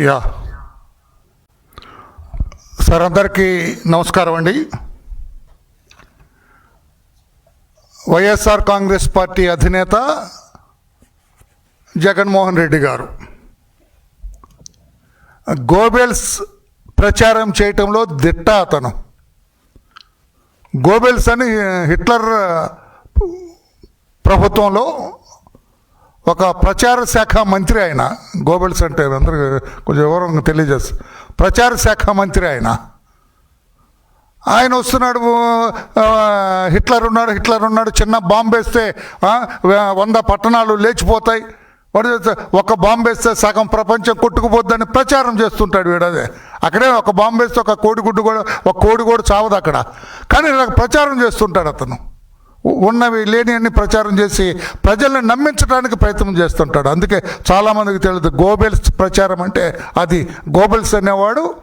Yeah. Sir అందరికీ నమస్కారం అండి. వైఎస్ఆర్ కాంగ్రెస్ పార్టీ అధినేత జగన్మోహన్ రెడ్డి గారు. గోబెల్స్ ప్రచారం చేయటంలో దిట్ట అతను. గోబెల్స్ అని హిట్లర్ ప్రభుత్వంలో ఒక ప్రచార శాఖ మంత్రి ఆయన గోబెల్స్ అంటే అందరికీ కొంచెం వివరంగా తెలియజేస్తారు ప్రచార శాఖ మంత్రి ఆయన ఆయన వస్తున్నాడు హిట్లర్ ఉన్నాడు హిట్లర్ ఉన్నాడు చిన్న బాంబు వేస్తే వంద పట్టణాలు లేచిపోతాయి. వాడు ఒక బాంబు వేస్తే సగం ప్రపంచం కొట్టుకుపోద్దని ప్రచారం చేస్తుంటాడు వీడదే అక్కడే ఒక బాంబు వేస్తే ఒక కోడిగుడ్డు కూడా ఒక కోడి కూడా చావదు అక్కడ. కానీ ప్రచారం చేస్తుంటాడు అతను. ఉన్నవి లేని అన్ని ప్రచారం చేసి ప్రజల్ని నమ్మించడానికి ప్రయత్నం చేస్తుంటాడు. అందుకే చాలామందికి తెలియదు గోబెల్స్ ప్రచారం అంటే అది గోబెల్స్ అనేవాడు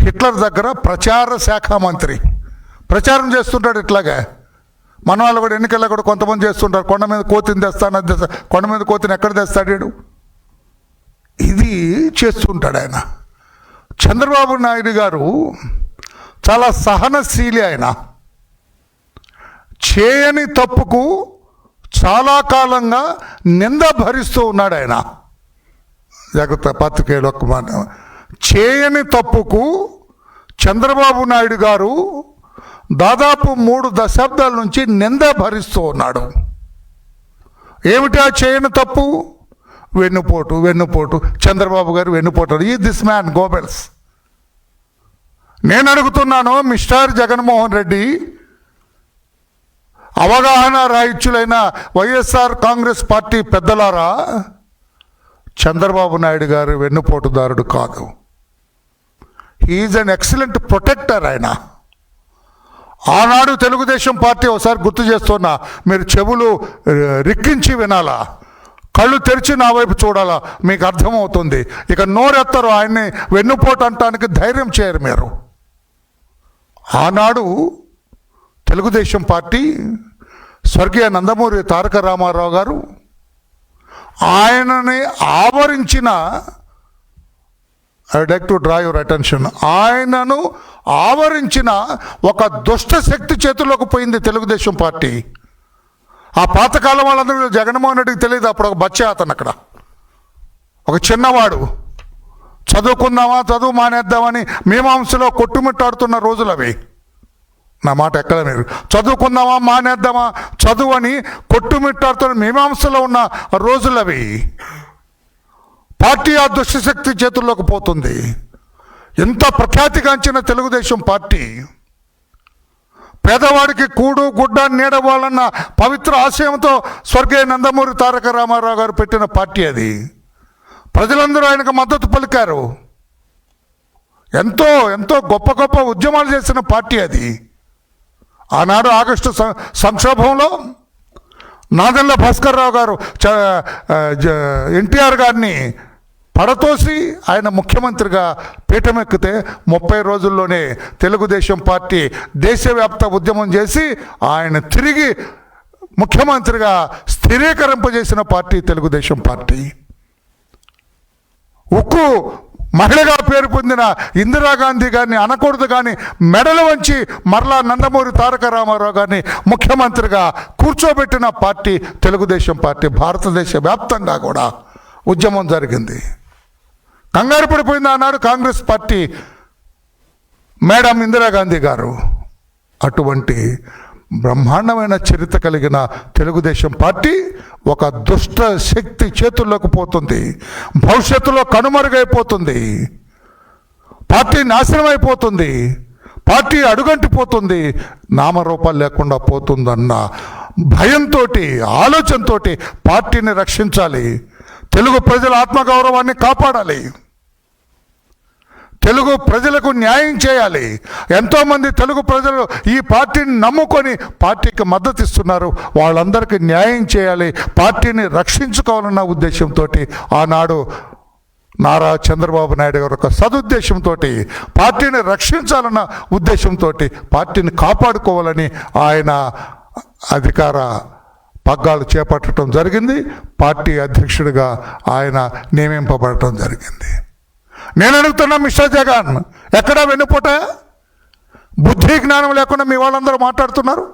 హిట్లర్ దగ్గర ప్రచార శాఖ మంత్రి. ప్రచారం చేస్తుంటాడు ఇట్లాగే. మన వాళ్ళు కూడా ఎన్నికల్లో కూడా కొంతమంది చేస్తుంటారు. కొండ మీద కోతిని తెస్తాను అది తెస్తా కొండ మీద కోతిని ఎక్కడ తెస్తాడు ఇది చేస్తుంటాడు ఆయన. చంద్రబాబు నాయుడు గారు చాలా సహనశీలి ఆయన. చేయని తప్పుకు చాలా కాలంగా నింద భరిస్తూ ఉన్నాడు ఆయన. జాగ్రత్త పత్రికేయులు ఒక్క మాట చేయని తప్పుకు చంద్రబాబు నాయుడు గారు దాదాపు మూడు దశాబ్దాల నుంచి నింద భరిస్తూ ఉన్నాడు. ఏమిటా చేయని తప్పు? వెన్నుపోటు వెన్నుపోటు. చంద్రబాబు గారు వెన్నుపోటు ఈ దిస్ మ్యాన్ గోబెల్స్. నేను అడుగుతున్నాను మిస్టర్ జగన్మోహన్ రెడ్డి అవగాహన రాయిత్యులైన వైఎస్ఆర్ కాంగ్రెస్ పార్టీ పెద్దలారా? చంద్రబాబు నాయుడు గారు వెన్నుపోటుదారుడు కాదు. హీఈస్ అన్ ఎక్సలెంట్ ప్రొటెక్టర్ ఆయన. ఆనాడు తెలుగుదేశం పార్టీ ఒకసారి గుర్తు చేస్తున్నా మీరు చెవులు రిక్కించి వినాలా? కళ్ళు తెరిచి నా వైపు చూడాలా? మీకు అర్థమవుతుంది. ఇక నోరెత్తరు ఆయన్ని వెన్నుపోటు అంటానికి ధైర్యం చేయరు మీరు. ఆనాడు తెలుగుదేశం పార్టీ స్వర్గీయ నందమూరి తారక రామారావు గారు ఆయనని ఆవరించిన I like to draw your attention ఆయనను ఆవరించిన ఒక దుష్ట శక్తి చేతుల్లోకి పోయింది తెలుగుదేశం పార్టీ. ఆ పాతకాలం వాళ్ళందరూ జగన్మోహన్ రెడ్డికి తెలియదు అప్పుడు ఒక బచ్చే అతను అక్కడ. ఒక చిన్నవాడు. చదువుకుందామా చదువు మానేద్దామని మీమాంసలో కొట్టుమిట్టాడుతున్న రోజులు అవి. నా మాట ఎక్కడ మీరు చదువుకుందామా మానేద్దామా? చదువు అని కొట్టుమిట్టాడుతున్న మీమాంసలో ఉన్న రోజులు అవి పార్టీ ఆ దుష్టశక్తి చేతుల్లోకి పోతుంది. ఎంత ప్రఖ్యాతిగాంచిన తెలుగుదేశం పార్టీ. పేదవాడికి కూడు గుడ్డ నీడవాలన్న పవిత్ర ఆశయంతో స్వర్గీయ నందమూరి తారక రామారావు గారు పెట్టిన పార్టీ అది. ప్రజలందరూ ఆయనకు మద్దతు పలికారు. ఎంతో ఎంతో గొప్ప గొప్ప ఉద్యమాలు చేసిన పార్టీ అది. ఆనాడు ఆగస్టు సంక్షోభంలో నాగల్ల భాస్కర్రావు గారు చ- జ- ఎన్టీఆర్ గారిని పడతోసి ఆయన ముఖ్యమంత్రిగా పీఠమెక్కితే ముప్పై రోజుల్లోనే తెలుగుదేశం పార్టీ దేశవ్యాప్త ఉద్యమం చేసి ఆయన తిరిగి ముఖ్యమంత్రిగా స్థిరీకరింపజేసిన పార్టీ తెలుగుదేశం పార్టీ. ఉక్కు మహిళగా పేరు పొందిన ఇందిరాగాంధీ గారిని అనకూడదు కానీ మెడలు వంచి మరలా నందమూరి తారక రామారావు గారిని ముఖ్యమంత్రిగా కూర్చోబెట్టిన పార్టీ తెలుగుదేశం పార్టీ భారతదేశ వ్యాప్తంగా కూడా ఉద్యమం జరిగింది. కంగారు పడిపోయింది ఆనాడు కాంగ్రెస్ పార్టీ మేడం ఇందిరాగాంధీ గారు. అటువంటి బ్రహ్మాండమైన చరిత్ర కలిగిన తెలుగుదేశం పార్టీ ఒక దుష్ట శక్తి చేతుల్లోకి పోతుంది. భవిష్యత్తులో కనుమరుగైపోతుంది. పార్టీ నాశనం అయిపోతుంది పార్టీ అడుగంటిపోతుంది. నామరూపాలు లేకుండా పోతుందన్న భయంతో ఆలోచనతోటి పార్టీని రక్షించాలి. తెలుగు ప్రజల ఆత్మగౌరవాన్ని కాపాడాలి. తెలుగు ప్రజలకు న్యాయం చేయాలి. ఎంతోమంది తెలుగు ప్రజలు ఈ పార్టీని నమ్ముకొని పార్టీకి మద్దతు ఇస్తున్నారు. వాళ్ళందరికీ న్యాయం చేయాలి. పార్టీని రక్షించుకోవాలన్న ఉద్దేశంతో ఆనాడు నారా చంద్రబాబు నాయుడు గారు ఒక సదుద్దేశంతో పార్టీని రక్షించాలన్న ఉద్దేశంతో పార్టీని కాపాడుకోవాలని ఆయన అధికార పగ్గాలు చేపట్టడం జరిగింది. పార్టీ అధ్యక్షుడిగా ఆయన నియమింపబడటం జరిగింది. నేను అడుగుతున్నా మిస్టర్ జగన్ ఎక్కడ వెన్నుపోట? బుద్ధి జ్ఞానం లేకుండా మీ వాళ్ళందరూ మాట్లాడుతున్నారు?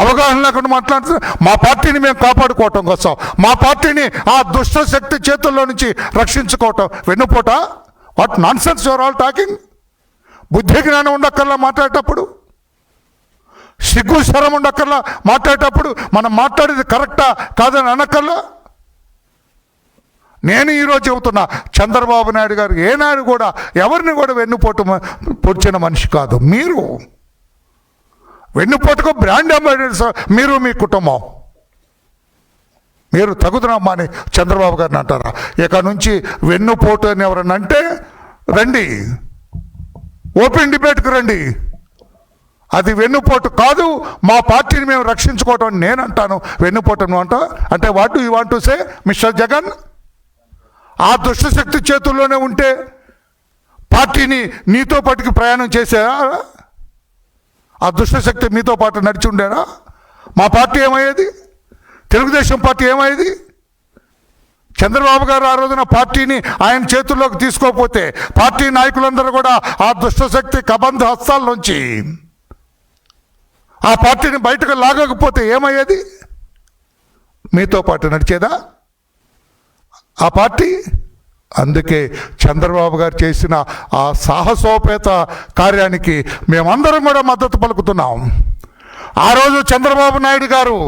అవగాహన లేకుండా మాట్లాడుతున్నారు? మా పార్టీని మేము కాపాడుకోవటం కోసం మా పార్టీని ఆ దుష్ట శక్తి చేతుల్లో నుంచి రక్షించుకోవటం. వెన్నుపోట? What nonsense your all talking బుద్ధి జ్ఞానం ఉండక్కర్లా మాట్లాడేటప్పుడు? సిగ్గు శరం ఉండక్కర్లా మాట్లాడేటప్పుడు? మనం మాట్లాడేది కరెక్టా కాదని అనక్కర్లా? నేను ఈరోజు చెబుతున్నా చంద్రబాబు నాయుడు గారు ఏనాడు కూడా ఎవరిని కూడా వెన్నుపోటు పొడిచిన మనిషి కాదు. మీరు వెన్నుపోటుకు బ్రాండ్ అంబాసిడర్స్ మీరు మీ కుటుంబం. మీరు తగుదనమ్మా అని చంద్రబాబు గారిని అంటారా? ఇక నుంచి వెన్నుపోటు అని ఎవరన్నా అంటే రండి. ఓపెన్ డిబేట్కి రండి. అది వెన్నుపోటు కాదు మా పార్టీని మేము రక్షించుకోవటం అని నేను అంటాను. వెన్నుపోటు అంట అంటే what you want to say mister Jagan ఆ దుష్టశక్తి చేతుల్లోనే ఉంటే పార్టీని నీతో పాటుకి ప్రయాణం చేశారా? ఆ దుష్టశక్తి మీతో పాటు నడిచి ఉండేనా? మా పార్టీ ఏమయ్యేది? తెలుగుదేశం పార్టీ ఏమయ్యేది? చంద్రబాబు గారు ఆ రోజున పార్టీని ఆయన చేతుల్లోకి తీసుకోకపోతే పార్టీ నాయకులందరూ కూడా ఆ దుష్టశక్తి కబంధ హస్తాల నుంచి ఆ పార్టీని బయటకు లాగకపోతే ఏమయ్యేది? మీతో పాటు నడిచేదా? ఆ పార్టీ? అందుకే చంద్రబాబు గారు చేసిన ఆ సాహసోపేత కార్యానికి మేమందరం కూడా మద్దతు పలుకుతున్నాం. ఆ రోజు చంద్రబాబు నాయుడు గారు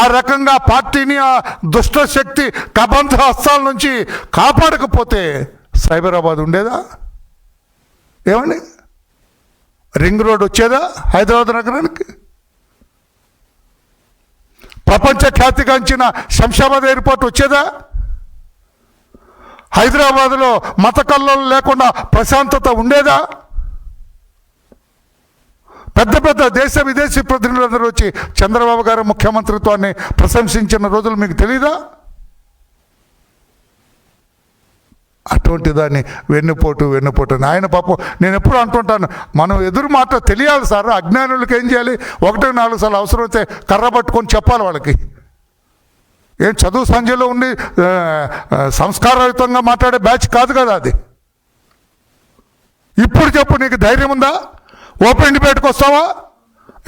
ఆ రకంగా పార్టీని ఆ దుష్ట శక్తి కబంధ హస్తాల నుంచి కాపాడకపోతే సైబరాబాద్ ఉండేదా? ఏమండి? రింగ్ రోడ్ వచ్చేదా హైదరాబాద్ నగరానికి? ప్రపంచ ఖ్యాతిగాంచిన శంషాబాద్ ఎయిర్పోర్ట్ వచ్చేదా? హైదరాబాద్లో మత కల్లోలు లేకుండా ప్రశాంతత ఉండేదా? పెద్ద పెద్ద దేశ విదేశీ ప్రతినిధులందరూ వచ్చి చంద్రబాబు గారు ముఖ్యమంత్రిత్వాన్ని ప్రశంసించిన రోజులు మీకు తెలీదా? అటువంటి దాన్ని వెన్నుపోటు వెన్నుపోటు అని. ఆయన పాపం నేను ఎప్పుడు అంటుంటాను మనం ఎదురు మాట తెలియాలి సార్ అజ్ఞానులకు ఏం చేయాలి? ఒకటి నాలుగు సార్లు అవసరమైతే కర్ర పట్టుకొని చెప్పాలి వాళ్ళకి. ఏం చదువు సంధ్యలో ఉండి సంస్కారయుతంగా మాట్లాడే బ్యాచ్ కాదు కదా అది. ఇప్పుడు చెప్పు నీకు ధైర్యం ఉందా? ఓపెన్ డిబేట్కి వస్తావా?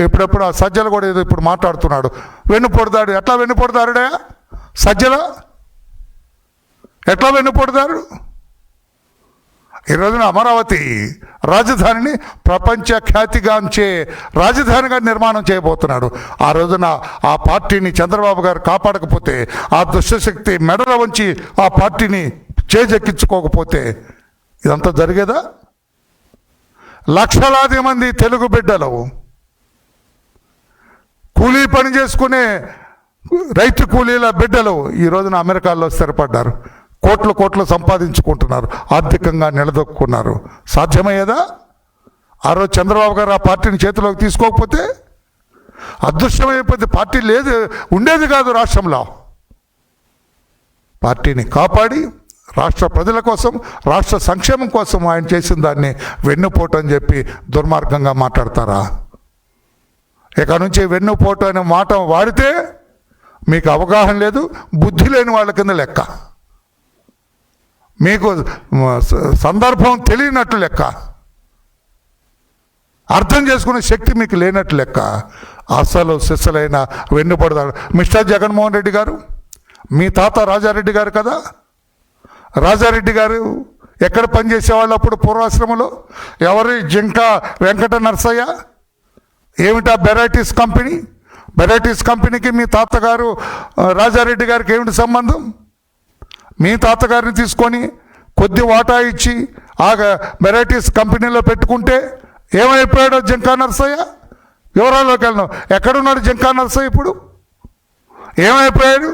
ఎప్పుడెప్పుడు ఆ సజ్జలు కూడా ఏదో ఇప్పుడు మాట్లాడుతున్నాడు. వెన్నుపొడదాడు. ఎట్లా వెన్నుపొడదారుడే? సజ్జల? ఎట్లా వెన్ను పొడదారు రోజున అమరావతి రాజధానిని ప్రపంచ ఖ్యాతిగాంచే రాజధానిగా నిర్మాణం చేయబోతున్నాడు. ఆ రోజున ఆ పార్టీని చంద్రబాబు గారు కాపాడకపోతే ఆ దుష్టశక్తి మెడల వంచి ఆ పార్టీని చేజెక్కించుకోకపోతే ఇదంతా జరిగేదా? లక్షలాది మంది తెలుగు బిడ్డలు కూలీ పని చేసుకునే రైతు కూలీల బిడ్డలు ఈ రోజున అమెరికాలో స్థిరపడ్డారు. కోట్లు కోట్లు సంపాదించుకుంటున్నారు ఆర్థికంగా నిలదొక్కున్నారు. సాధ్యమయ్యేదా? ఆ రోజు చంద్రబాబు గారు ఆ పార్టీని చేతిలోకి తీసుకోకపోతే అదృష్టమైపోతే పార్టీ లేదు ఉండేది కాదు రాష్ట్రంలో. పార్టీని కాపాడి రాష్ట్ర ప్రజల కోసం రాష్ట్ర సంక్షేమం కోసం ఆయన చేసిన దాన్ని వెన్నుపోటు అని చెప్పి దుర్మార్గంగా మాట్లాడతారా? ఇక నుంచి వెన్నుపోటు అనే మాట వాడితే మీకు అవగాహన లేదు బుద్ధి లేని వాళ్ళ కింద లెక్క. మీకు సందర్భం తెలియనట్లు లెక్క. అర్థం చేసుకునే శక్తి మీకు లేనట్లు లెక్క. అసలు సిస్సలైన వెన్నుపడతాడు మిస్టర్ జగన్మోహన్ రెడ్డి గారు మీ తాత రాజారెడ్డి గారు కదా? రాజారెడ్డి గారు ఎక్కడ పనిచేసేవాళ్ళు అప్పుడు పూర్వాశ్రమంలో? ఎవరి జింక వెంకట నరసయ్య? ఏమిటా బెరైటీస్ కంపెనీ? బెరైటీస్ కంపెనీకి మీ తాతగారు రాజారెడ్డి గారికి ఏమిటి సంబంధం? మీ తాతగారిని తీసుకొని కొద్ది వాటా ఇచ్చి ఆ వెరైటీస్ కంపెనీలో పెట్టుకుంటే ఏమైపోయాడో జింకా నర్సయ్య? వివరాల్లోకి వెళ్ళినాం ఎక్కడున్నాడు జింకా నర్సయ్య ఇప్పుడు? ఏమైపోయాడు?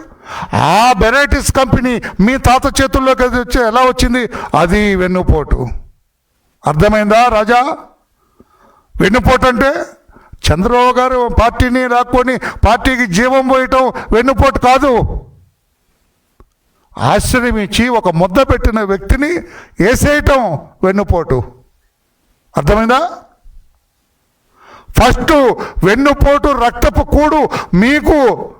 ఆ వెరైటీస్ కంపెనీ మీ తాత చేతుల్లోకి అది వచ్చి ఎలా వచ్చింది? అది వెన్నుపోటు. అర్థమైందా రాజా? వెన్నుపోటు అంటే చంద్రబాబు గారు పార్టీని లాక్కొని పార్టీకి జీవం పోయటం వెన్నుపోటు కాదు. ఆశ్రయం ఒక ముద్ద పెట్టిన వ్యక్తిని వేసేయటం వెన్నుపోటు. అర్థమైందా? ఫస్ట్ వెన్నుపోటు రక్తపు కూడు మీకు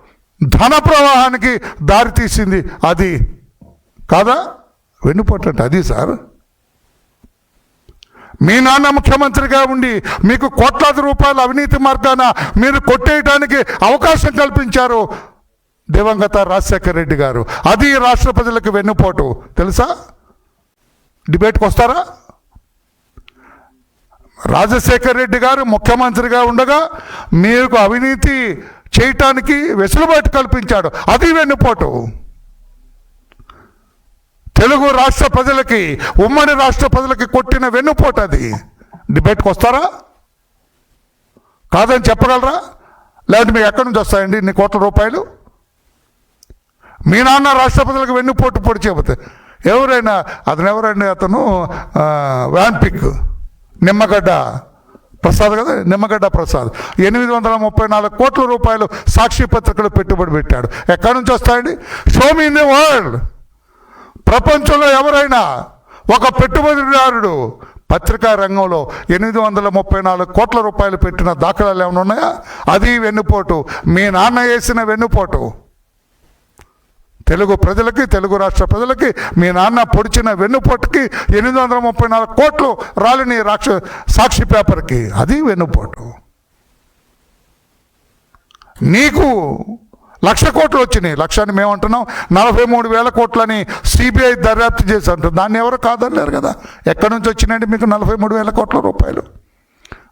ధన ప్రవాహానికి దారితీసింది అది కాదా? వెన్నుపోటు అంటే అది సార్. మీ నాన్న ముఖ్యమంత్రిగా ఉండి మీకు కోట్లాది రూపాయల అవినీతి మార్గాన మీరు కొట్టేయడానికి అవకాశం కల్పించారు. దివంగత రాజశేఖర రెడ్డి గారు. అది ఈ రాష్ట్ర ప్రజలకు వెన్నుపోటు. తెలుసా? డిబేట్కి వస్తారా రాజశేఖర రెడ్డి గారు ముఖ్యమంత్రిగా ఉండగా మీకు అవినీతి చేయటానికి వెసులుబాటు కల్పించాడు. అది వెన్నుపోటు. తెలుగు రాష్ట్ర ప్రజలకి ఉమ్మడి రాష్ట్ర ప్రజలకి కొట్టిన వెన్నుపోటు అది. డిబేట్కి వస్తారా కాదని చెప్పగలరా? లేదంటే మీకు ఎక్కడి నుంచి వస్తాయండి? ఇన్ని కోట్ల రూపాయలు? మీ నాన్న రాష్ట్రపతులకు వెన్నుపోటు పొడి చెబితే ఎవరైనా అతను ఎవరండి అతను? ఆ, వ్యాన్ పిక్ నిమ్మగడ్డ ప్రసాద్ కదా? నిమ్మగడ్డ ప్రసాద్. ఎనిమిది వందల ముప్పై నాలుగు కోట్ల రూపాయలు సాక్షి పత్రికలు పెట్టుబడి పెట్టాడు. ఎక్కడి నుంచి వస్తాయండి? Show me in the world. ప్రపంచంలో ఎవరైనా ఒక పెట్టుబడిదారుడు పత్రికా రంగంలో ఎనిమిది వందల ముప్పై నాలుగు కోట్ల రూపాయలు పెట్టిన దాఖలాలు ఏమైనా ఉన్నాయా? అది వెన్నుపోటు. మీ నాన్న వేసిన వెన్నుపోటు. తెలుగు ప్రజలకి తెలుగు రాష్ట్ర ప్రజలకి మీ నాన్న పొడిచిన వెన్నుపోటుకి ఎనిమిది వందల ముప్పై నాలుగు కోట్లు రాలిని రాక్ష సాక్షి పేపర్కి. అది వెన్నుపోటు. నీకు లక్ష కోట్లు వచ్చినాయి. లక్షాన్ని మేమంటున్నాం నలభై మూడు వేల కోట్లని సిబిఐ దర్యాప్తు చేసి అంటుంది. దాన్ని ఎవరు కాదనలేరు కదా. ఎక్కడి నుంచి వచ్చినాయండి మీకు నలభై మూడు వేల కోట్ల రూపాయలు?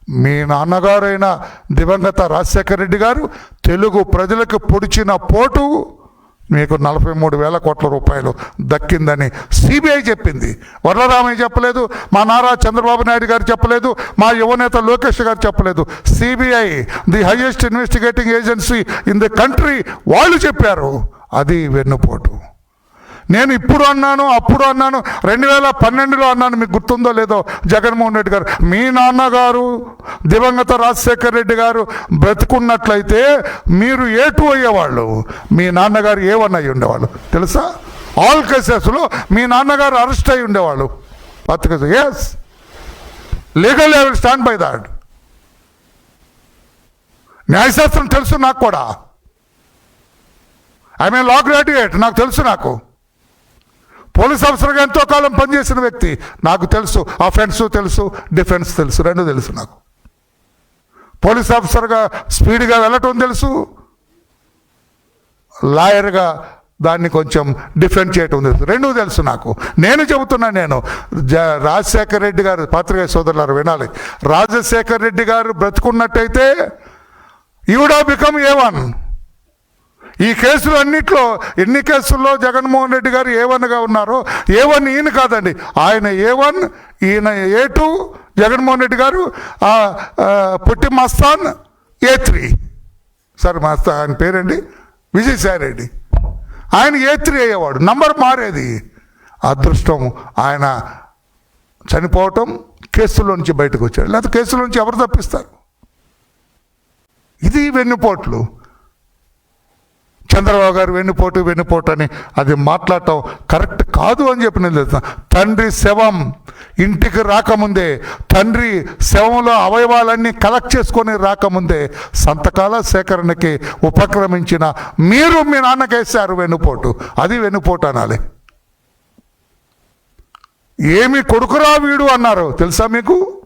మీ నాన్నగారైన దివంగత రాజశేఖర రెడ్డి గారు తెలుగు ప్రజలకు పొడిచిన పోటు మీకు నలభై మూడు వేల కోట్ల రూపాయలు దక్కిందని సిబిఐ చెప్పింది. వరలరామయ్య చెప్పలేదు మా నారా చంద్రబాబు నాయుడు గారు చెప్పలేదు మా యువనేత లోకేష్ గారు చెప్పలేదు. CBI the highest investigating agency in the country వాళ్ళు చెప్పారు. అది వెన్నుపోటు. నేను ఇప్పుడు అన్నాను అప్పుడు అన్నాను రెండు వేల పన్నెండులో అన్నాను మీకు గుర్తుందో లేదో జగన్మోహన్ రెడ్డి గారు. మీ నాన్నగారు దివంగత రాజశేఖర్ రెడ్డి గారు బ్రతుకున్నట్లయితే మీరు ఏటు అయ్యేవాళ్ళు? మీ నాన్నగారు ఏమన్నా అయ్యి ఉండేవాళ్ళు? తెలుసా? ఆల్ కేసెస్లో మీ నాన్నగారు అరెస్ట్ అయి ఉండేవాళ్ళు. బతుక as legal I will stand by that న్యాయశాస్త్రం తెలుసు నాకు కూడా. ఐ మీన్ లా గ్రాడ్యుయేట్ నాకు తెలుసు నాకు. పోలీస్ ఆఫీసర్గా ఎంతో కాలం పనిచేసిన వ్యక్తి. నాకు తెలుసు అఫెన్స్ తెలుసు డిఫెన్స్ తెలుసు రెండు తెలుసు నాకు. పోలీస్ ఆఫీసర్గా స్పీడ్గా వెళ్ళటం తెలుసు. లాయర్గా దాన్ని కొంచెం డిఫెండ్ చేయటం తెలుసు. రెండూ తెలుసు నాకు. నేను చెబుతున్నా నేను జ రాజశేఖర్ రెడ్డి గారు పాత్రికేయ సోదరులారు వినాలి. రాజశేఖర్ రెడ్డి గారు బ్రతుకున్నట్టయితే ఈవిడ బికమ్ ఏ వన్ ఈ కేసులు అన్నిట్లో ఎన్ని కేసుల్లో జగన్మోహన్ రెడ్డి గారు ఏ వన్గా ఉన్నారో ఏ వన్ ఈయన కాదండి. ఆయన ఏ వన్ ఈయన ఏ టూ జగన్మోహన్ రెడ్డి గారు పుట్టి మస్తాన్ ఏ త్రీ. సార్ మస్తా ఆయన పేరండి? విజయసాయి రెడ్డి ఆయన ఏ త్రీ అయ్యేవాడు. నంబర్ మారేది. అదృష్టం ఆయన చనిపోవటం కేసులోంచి బయటకు వచ్చాడు లేకపోతే కేసులో నుంచి ఎవరు తప్పిస్తారు? ఇది వెన్నుపోట్లు. చంద్రబాబు గారు వెన్నుపోటు వెన్నుపోటు అని అది మాట్లాడటం కరెక్ట్ కాదు అని చెప్పి నేను తండ్రి శవం ఇంటికి రాకముందే తండ్రి శవంలో అవయవాలన్నీ కలెక్ట్ చేసుకొని రాకముందే సంతకాల సేకరణకి ఉపక్రమించిన మీరు మీ నాన్నకేశారు వెన్నుపోటు. అది వెన్నుపోటు అనాలి. ఏమి కొడుకురా వీడు అన్నారు. తెలుసా మీకు?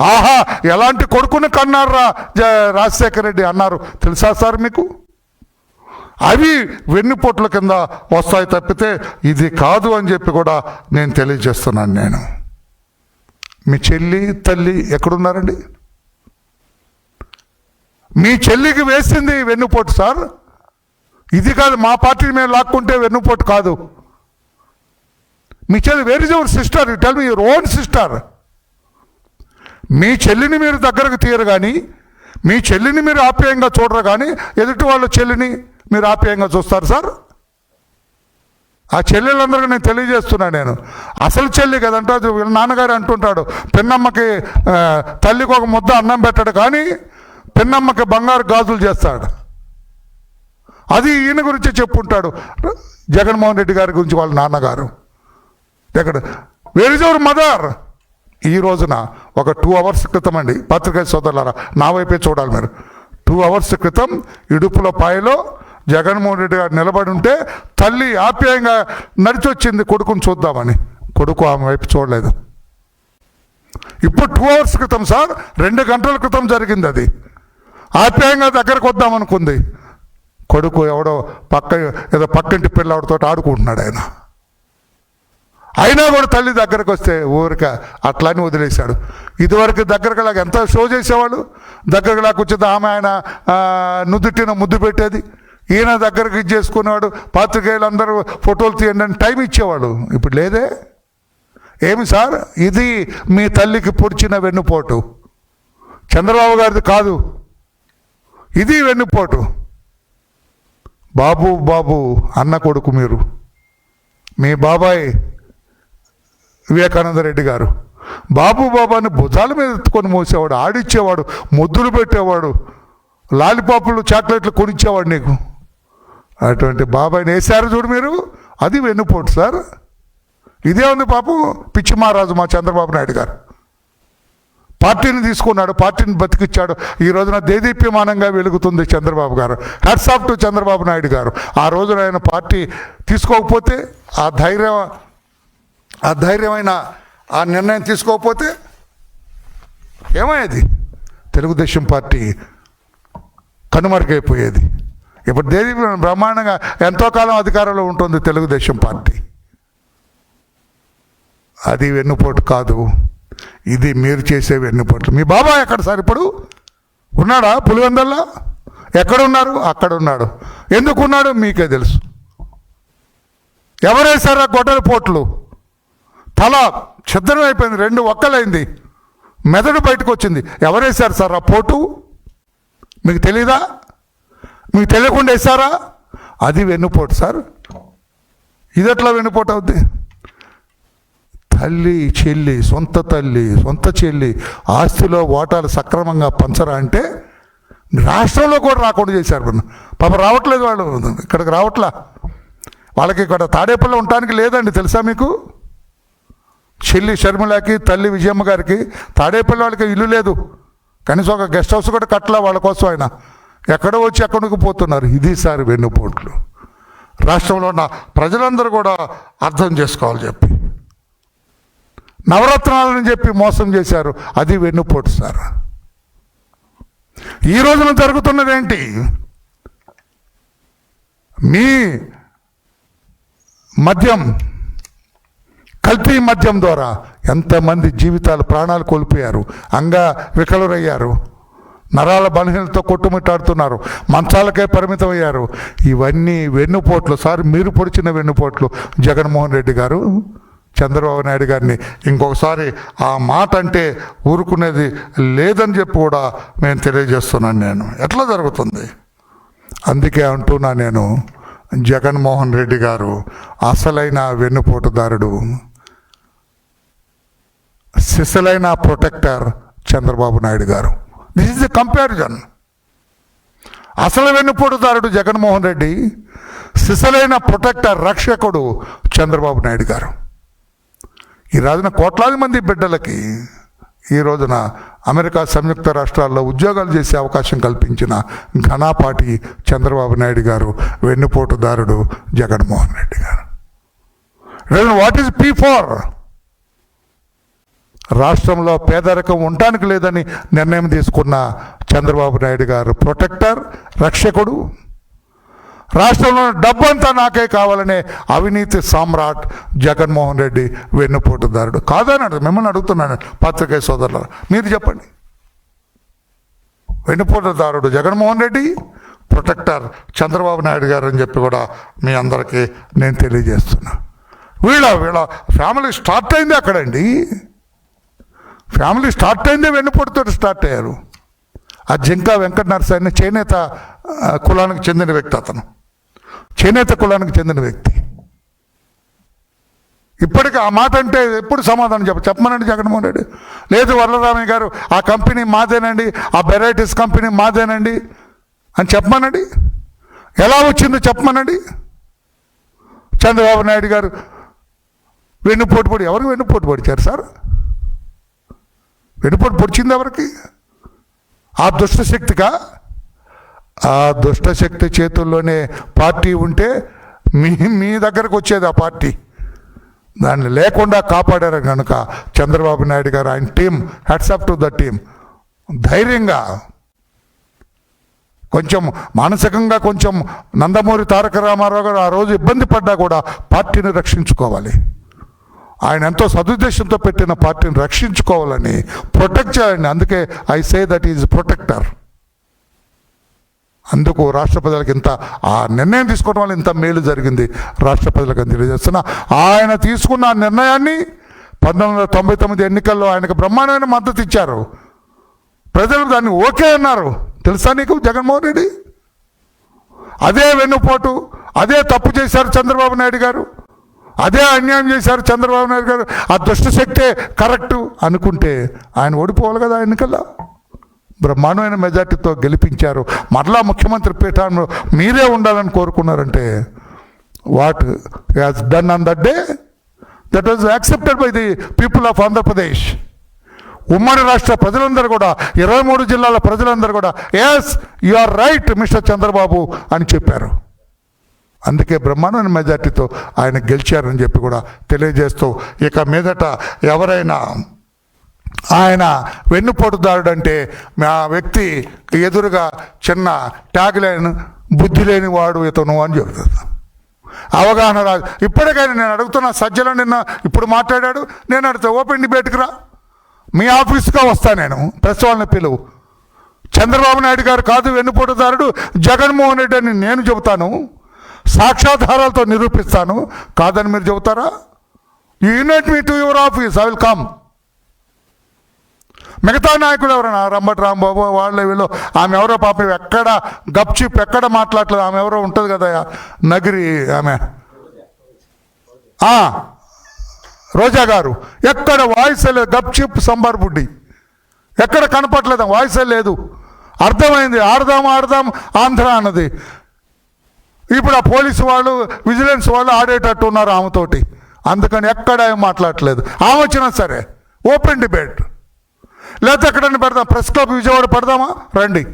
ఆహా ఎలాంటి కొడుకుని కన్నారా జ- రాజశేఖర రెడ్డి అన్నారు. తెలుసా సార్ మీకు? అవి వెన్నుపోట్ల కింద వస్తాయి తప్పితే ఇది కాదు అని చెప్పి కూడా నేను తెలియజేస్తున్నాను నేను. మీ చెల్లి తల్లి ఎక్కడున్నారండి? మీ చెల్లికి వేసింది వెన్నుపోటు సార్. ఇది కాదు మా పార్టీ మేము లాక్కుంటే వెన్నుపోటు కాదు. మీ చెల్లి where is your sister tell me your own sister మీ చెల్లిని మీరు దగ్గరకు తీయరు కానీ మీ చెల్లిని మీరు ఆప్యాయంగా చూడరు కానీ ఎదుటి వాళ్ళ చెల్లిని మీరు ఆప్యాయంగా చూస్తారు సార్. ఆ చెల్లెలందరికీ నేను తెలియజేస్తున్నా నేను. అసలు చెల్లి కదంటే అది వీళ్ళ నాన్నగారు అంటుంటాడు పిన్నమ్మకి తల్లికి ఒక ముద్ద అన్నం పెట్టాడు కానీ పిన్నమ్మకి బంగారు గాజులు చేస్తాడు. అది ఈయన గురించి చెప్పుంటాడు. జగన్మోహన్ రెడ్డి గారి గురించి వాళ్ళ నాన్నగారు. ఎక్కడ? వేర్ ఇస్ అవర్ మదర్ ఈ రోజున ఒక టూ అవర్స్ క్రితం అండి. పత్రికా సోదరులారా నా వైపే చూడాలి మీరు. టూ అవర్స్ క్రితం ఇడుపుల పాయలో జగన్మోహన్ రెడ్డి గారు నిలబడి ఉంటే తల్లి ఆప్యాయంగా నడిచొచ్చింది కొడుకుని చూద్దామని. కొడుకు ఆమె వైపు చూడలేదు. ఇప్పుడు టూ అవర్స్ క్రితం సార్ రెండు గంటల క్రితం జరిగింది అది. ఆప్యాయంగా దగ్గరకు వద్దామనుకుంది కొడుకు ఎవడో పక్క ఏదో పక్కింటి పిల్లవాడితో ఆడుకుంటున్నాడు ఆయన. అయినా కూడా తల్లి దగ్గరకు వస్తే ఊరిక అట్లానే వదిలేశాడు. ఇదివరకు దగ్గరకు లాగా ఎంత షో చేసేవాడు దగ్గరకు లాగా వచ్చింది ఆమె ఆయన ఆ, నుదుటిన ముద్దు పెట్టేది. ఈయన దగ్గరకు ఇది చేసుకునేవాడు పాత్రికేయులు అందరూ ఫోటోలు తీయండి అని టైం ఇచ్చేవాడు ఇప్పుడు లేదే. ఏమి సార్? ఇది మీ తల్లికి పొడిచిన వెన్నుపోటు. చంద్రబాబు గారిది కాదు. ఇది వెన్నుపోటు. బాబు బాబు అన్న కొడుకు మీరు. మీ బాబాయ్ వివేకానంద రెడ్డి గారు. బాబు బాబాని భుజాల మీద ఎత్తుకొని మోసేవాడు ఆడిచ్చేవాడు ముద్దులు పెట్టేవాడు లాలిపాపులు చాక్లెట్లు కొనిచ్చేవాడు నీకు. అటువంటి బాబాయిని వేసారు చూడు మీరు. అది వెన్నుపోటు సార్. ఇదే ఉంది పాపం పిచ్చి మహారాజు మా చంద్రబాబు నాయుడు గారు. పార్టీని తీసుకున్నాడు పార్టీని బతికిచ్చాడు. ఈ రోజున దేదీప్యమానంగా వెలుగుతుంది Chandrababu garu. Hats off to Chandrababu Naidu garu. ఆ రోజున ఆయన పార్టీ తీసుకోకపోతే ఆ ధైర్యం ఆ ధైర్యమైన ఆ నిర్ణయం తీసుకోకపోతే ఏమయ్యేది? తెలుగుదేశం పార్టీ కనుమరుగైపోయేది. ఇప్పుడు దేవి బ్రహ్మాండంగా ఎంతో కాలం అధికారంలో ఉంటుంది తెలుగుదేశం పార్టీ. అది వెన్నుపోటు కాదు. ఇది మీరు చేసే వెన్నుపోట్లు మీ బాబాయ్ ఎక్కడ సార్ ఇప్పుడు? ఉన్నాడా పులివెందల్లో? ఎక్కడున్నారు? అక్కడ ఉన్నాడు ఎందుకున్నాడు? మీకే తెలుసు. ఎవరేసారా గొడ్డల పోట్లు? తల ఛిద్రం అయిపోయింది రెండు ఒక్కలైంది. మెదడు బయటకు వచ్చింది ఎవరేశారు సార్ ఆ పోటు? మీకు తెలీదా? మీకు తెలియకుండా వేసారా అది వెన్నుపోటు సార్. ఇది ఎట్లా వెన్నుపోటు అవుద్ది? తల్లి చెల్లి సొంత తల్లి సొంత చెల్లి ఆస్తిలో ఓటాలు సక్రమంగా పంచరా అంటే రాష్ట్రంలో కూడా రాకుండా చేశారు మన పాప రావట్లేదు వాళ్ళు. ఇక్కడికి రావట్లా. వాళ్ళకి ఇక్కడ తాడేపల్లి ఉండటానికి లేదండి తెలుసా మీకు? చెల్లి షర్మిలకి తల్లి విజయమ్మ గారికి తాడేపల్లి వాళ్ళకి ఇల్లు లేదు. కనీసం ఒక గెస్ట్ హౌస్ కూడా కట్టలే వాళ్ళ కోసం ఆయన. ఎక్కడో వచ్చి ఎక్కడికి పోతున్నారు. ఇది సార్ వెన్నుపోట్లు. రాష్ట్రంలో ఉన్న ప్రజలందరూ కూడా అర్థం చేసుకోవాలి చెప్పి. నవరత్నాలని చెప్పి మోసం చేశారు. అది వెన్నుపోటు సార్. ఈ రోజున జరుగుతున్నది ఏంటి? మీ మద్యం కల్తీ మద్యం ద్వారా ఎంతమంది జీవితాలు ప్రాణాలు కోల్పోయారు అంగా వికలురయ్యారు నరాల బలహీనతో కొట్టుమిట్టాడుతున్నారు మంచాలకే పరిమితం అయ్యారు ఇవన్నీ వెన్నుపోట్లు సార్ మీరు పొడిచిన వెన్నుపోట్లు జగన్మోహన్ రెడ్డి గారు చంద్రబాబు నాయుడు గారిని. ఇంకొకసారి ఆ మాట అంటే ఊరుకునేది లేదని చెప్పి కూడా నేను తెలియజేస్తున్నాను నేను. ఎట్లా జరుగుతుంది? అందుకే అంటున్నా నేను జగన్మోహన్ రెడ్డి గారు అసలైన వెన్నుపోటుదారుడు. సిసలైన ప్రొటెక్టర్ చంద్రబాబు నాయుడు గారు. దిస్ ఇస్ ద కంపారిజన్ అసలు వెన్నుపోటుదారుడు జగన్మోహన్ రెడ్డి సిసలైన ప్రొటెక్టర్ రక్షకుడు చంద్రబాబు నాయుడు గారు. ఈ రోజున కోట్లాది మంది బిడ్డలకి ఈ రోజున అమెరికా సంయుక్త రాష్ట్రాల్లో ఉద్యోగాలు చేసే అవకాశం కల్పించిన ఘనాపాటి చంద్రబాబు నాయుడు గారు వెన్నుపోటుదారుడు జగన్మోహన్ రెడ్డి గారు. వాట్ ఈస్ పీ ఫోర్ రాష్ట్రంలో పేదరికం ఉండటానికి లేదని నిర్ణయం తీసుకున్న చంద్రబాబు నాయుడు గారు ప్రొటెక్టర్ రక్షకుడు. రాష్ట్రంలో డబ్బంతా నాకే కావాలనే అవినీతి సామ్రాట్ జగన్మోహన్ రెడ్డి వెన్నుపోటుదారుడు. కాదని అడుగు మిమ్మల్ని అడుగుతున్నాను పత్రికే సోదరులు మీరు చెప్పండి. వెన్నుపోటుదారుడు జగన్మోహన్ రెడ్డి ప్రొటెక్టర్ చంద్రబాబు నాయుడు గారు అని చెప్పి కూడా మీ అందరికీ నేను తెలియజేస్తున్నా. వీళ్ళ వీళ్ళ ఫ్యామిలీ స్టార్ట్ అయింది అక్కడండి. ఫ్యామిలీ స్టార్ట్ అయిందే వెన్నుపోటుతో స్టార్ట్ అయ్యారు. ఆ జింకా వెంకట నరసాయిని చేనేత కులానికి చెందిన వ్యక్తి అతను. చేనేత కులానికి చెందిన వ్యక్తి. ఇప్పటికి ఆ మాట అంటే ఎప్పుడు సమాధానం చెప్ప చెప్పమనండి జగన్మోహన్ రెడ్డి. లేదు వరలరామయ్య గారు ఆ కంపెనీ మాదేనండి ఆ వెరైటీస్ కంపెనీ మాదేనండి అని చెప్పమనండి. ఎలా వచ్చిందో చెప్పమనండి. చంద్రబాబు నాయుడు గారు వెన్నుపోటు పొడి ఎవరికి వెన్నుపోటు పొడిచారు సార్? వెన్నుపోటు పొడిచింది ఎవరికి? ఆ దుష్టశక్తిగా ఆ దుష్టశక్తి చేతుల్లోనే పార్టీ ఉంటే మీ మీ దగ్గరకు వచ్చేది ఆ పార్టీ. దాన్ని లేకుండా కాపాడారు కనుక చంద్రబాబు నాయుడు గారు ఆయన team heads up to the team ధైర్యంగా కొంచెం మానసికంగా కొంచెం నందమూరి తారక రామారావు గారు ఆ రోజు ఇబ్బంది పడ్డా కూడా పార్టీని రక్షించుకోవాలి. ఆయన ఎంతో సదుద్దేశంతో పెట్టిన పార్టీని రక్షించుకోవాలని ప్రొటెక్ట్ చేయాలని అందుకే I say that is protector అందుకు రాష్ట్ర ప్రజలకు ఇంత ఆ నిర్ణయం తీసుకోవడం వల్ల ఇంత మేలు జరిగింది. రాష్ట్ర ప్రజలకు అని తెలియజేస్తున్నా ఆయన తీసుకున్న నిర్ణయాన్ని పంతొమ్మిది వందల తొంభై తొమ్మిది ఎన్నికల్లో ఆయనకు బ్రహ్మాండమైన మద్దతు ఇచ్చారు. ప్రజలు దాన్ని ఓకే అన్నారు. తెలుసా నీకు జగన్మోహన్ రెడ్డి? అదే వెన్నుపోటు అదే తప్పు చేశారు చంద్రబాబు నాయుడు గారు. అదే అన్యాయం చేశారు చంద్రబాబు నాయుడు గారు. ఆ దుష్టశక్తే కరెక్టు అనుకుంటే ఆయన ఓడిపోవాలి కదా ఎన్నికల్లో బ్రహ్మాండమైన మెజార్టీతో గెలిపించారు. మరలా ముఖ్యమంత్రి పీఠంలో మీరే ఉండాలని కోరుకున్నారంటే what has done on that day that was accepted by the people of Andhra Pradesh ఉమ్మడి రాష్ట్ర ప్రజలందరూ కూడా ఇరవై మూడు జిల్లాల ప్రజలందరూ కూడా yes you are right mister Chandrababu అని చెప్పారు. అందుకే బ్రహ్మాండమైన మెజార్టీతో ఆయన గెలిచారని చెప్పి కూడా తెలియజేస్తూ ఇక మీదట ఎవరైనా ఆయన వెన్నుపోటుదారుడు అంటే ఆ వ్యక్తి ఎదురుగా చిన్న ట్యాగ్ లైన్ బుద్ధి లేని వాడు ఇతను అని చెబుతుంది అవగాహన రాదు. ఇప్పటికైనా నేను అడుగుతున్న సజ్జలు నిన్న ఇప్పుడు మాట్లాడాడు నేను అడుగుతా ఓపెన్ డిబేట్కి రా. మీ ఆఫీస్గా వస్తా నేను. ప్రెస్ వాళ్ళని పిలువు. చంద్రబాబు నాయుడు గారు కాదు వెన్నుపోటుదారుడు జగన్మోహన్ రెడ్డి అని నేను చెబుతాను. సాక్ష్యాధారాలతో నిరూపిస్తాను. కాదని మీరు చెబుతారా? You unite me to your office I will come మిగతా నాయకుడు ఎవరైనా రంబటి రాంబాబు వాళ్ళ వీళ్ళు ఆమె ఎవరో పాపం ఎక్కడ గప్చిప్ ఎక్కడ మాట్లాడలేదు ఆమె ఎవరో ఉంటుంది కదా నగిరి ఆమె. రోజా గారు ఎక్కడ వాయిస్ లేదు గప్చిప్ సంబార్ బుడ్డి. ఎక్కడ కనపట్లేదు వాయిస్ లేదు. అర్థమైంది ఆడదాం ఆడదాం ఆంధ్ర అన్నది. ఇప్పుడు ఆ పోలీసు వాళ్ళు విజిలెన్స్ వాళ్ళు ఆడేటట్టు ఉన్నారు ఆమెతోటి అందుకని ఎక్కడ ఏం మాట్లాడట్లేదు. ఆమె వచ్చినా సరే ఓపెన్ డిబేట్. లేకపోతే ఎక్కడన్నా పెడదాం ప్రెస్ క్లబ్ విజయవాడ పెడదామా? రండి.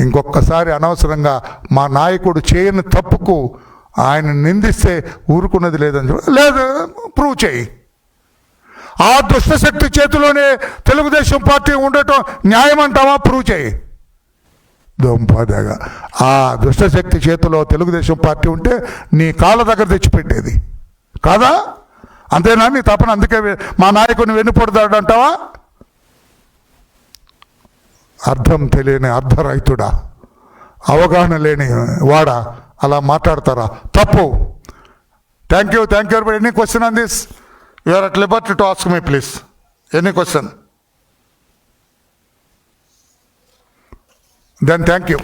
ఇంకొకసారి అనవసరంగా మా నాయకుడు చేయని తప్పుకు ఆయన నిందిస్తే ఊరుకున్నది లేదని చెప్పి లేదు ప్రూవ్ చేయి. ఆ దుష్టశక్తి చేతిలోనే తెలుగుదేశం పార్టీ ఉండటం న్యాయం అంటావా ప్రూవ్ చేయి. దొంపదగా ఆ దుష్టశక్తి చేతిలో తెలుగుదేశం పార్టీ ఉంటే నీ కాళ్ళ దగ్గర తెచ్చిపెట్టేది. కాదా? అంతేనా? నీ తపన అందుకే మా నాయకుని వెన్నుపడతాడు అంటావా? అర్థం తెలియని అర్ధరైతుడా అవగాహన లేని వాడా? అలా మాట్లాడతారా? తప్పు. Thank you thank you any question on this you are at liberty to ask me please any question then thank you